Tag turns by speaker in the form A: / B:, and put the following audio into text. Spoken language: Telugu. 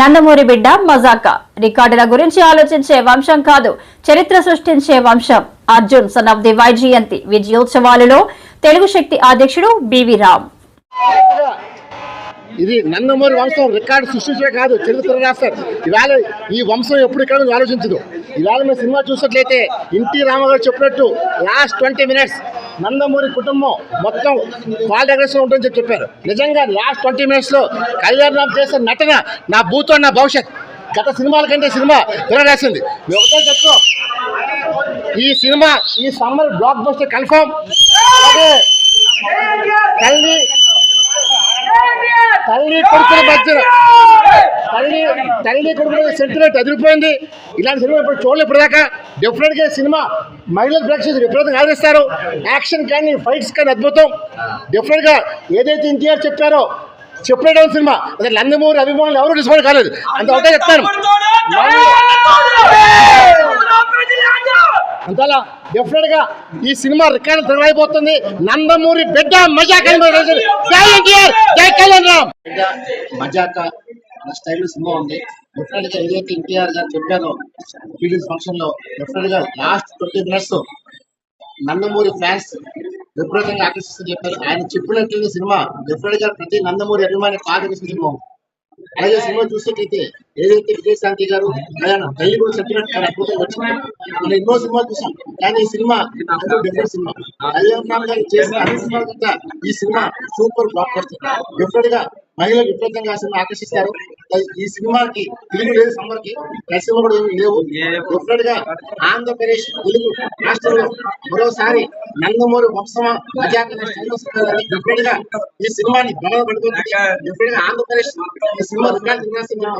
A: నందమూరి బిడ్డ మజాక. రికార్డుల గురించి ఆలోచించే వంశం కాదు చరిత్ర సృష్టించే వంశం. Arjun son of the Vyjayanthi విజయోత్సవాలలో Telugu Shakti అధ్యక్షుడు బివి రామ్.
B: ఇది నందమూరి వంశం రికార్డు సృష్టించే కాదు చరిత్ర రాస్తారు. ఇవాళ ఈ వంశం ఎప్పుడు ఇక్కడ ఆలోచించదు. ఇవాళ మేము సినిమా చూసినట్లయితే ఎన్టీ రామగారు చెప్పినట్టు లాస్ట్ ట్వంటీ మినిట్స్ నందమూరి కుటుంబం మొత్తం కాల్ డెకరేషన్ ఉంటుందని చెప్పి చెప్పారు. నిజంగా లాస్ట్ ట్వంటీ మినిట్స్లో కళ్యాణ్ రామ్ చేసిన నటన నా భూతో నా భవిష్యత్. గత సినిమాల కంటే సినిమా తిరగేసింది మేము ఒకటే ఈ సినిమా ఈ సమ్మర్ బ్లాక్ బస్టర్ కన్ఫర్మ్ అలాగే తల్లి తల్లి కొడుకుల మధ్య తల్లి తల్లి కొడుకు సెంటిమెంట్ అదిరిపోయింది. ఇలాంటి సినిమా ఇప్పుడు చూడలేదు ఇప్పటిదాకా. డెఫినెట్గా సినిమా మహిళల ప్రేక్షకులు విపరీతంగా ఆదరిస్తారు. యాక్షన్ కానీ ఫైట్స్ కానీ అద్భుతం. డెఫినెట్గా ఏదైతే ఎన్టీఆర్ చెప్పారో చెప్పడం సినిమా అదే నందమూరి అభిమానులు ఎవరు డిస్కౌంట్ కాలేదు. అంత ఒకటే చెప్తాను. అంతలా డెఫినెట్గా ఈ సినిమా రికార్డు తిరగైపోతుంది నందమూరి బిడ్డ మజా కలిసి జై కళ్యాణ్ రామ్. మజాక ఆ స్టైల్ సినిమా ఉంది. డెఫినెట్గా ఏదైతే ఎన్టీఆర్ గారు చెప్పారో. ఫీలింగ్స్ ఫంక్షన్లో డెఫినెట్గా last twenty minutes Nandamuri fans విపరీతంగా ఆకర్షిస్తూ చెప్పారు. ఆయన చెప్పినట్లుగా సినిమా డెఫినెట్గా ప్రతి నందమూరి అభిమాని ఆకర్షిస్తున్న సినిమా. అలాగే సినిమా చూసినట్లయితే ఏదైతే విజయశాంతి గారు ఆయన తల్లి కూడా చెప్పినట్టు అద్భుతంగా వచ్చింది. మనం ఎన్నో సినిమాలు చూసాం. కానీ ఈ సినిమా డిఫరెంట్ సినిమా. కళ్యాణ్ గారు చేసిన అన్ని సినిమాల కంటే ఈ సినిమా సూపర్ బ్లాక్ బస్టర్ డిఫరెంట్గా మహిళలు విపరీతంగా ఆ సినిమా ఆకర్షిస్తారు. ఈ సినిమాకి తెలుగు లేదు సమ్మర్కి దర్శనం కూడా ఏమి లేవు. డిఫరెంట్గా ఆంధ్రప్రదేశ్ తెలుగు రాష్ట్రంలో మరోసారి నందమూరి వంశమ మజాక డిఫరెంట్గా ఈ సినిమాని బలపడుతుంది డిఫరెంట్గా ఆంధ్రప్రదేశ్ ఈ సినిమా రికార్డు సినిమా.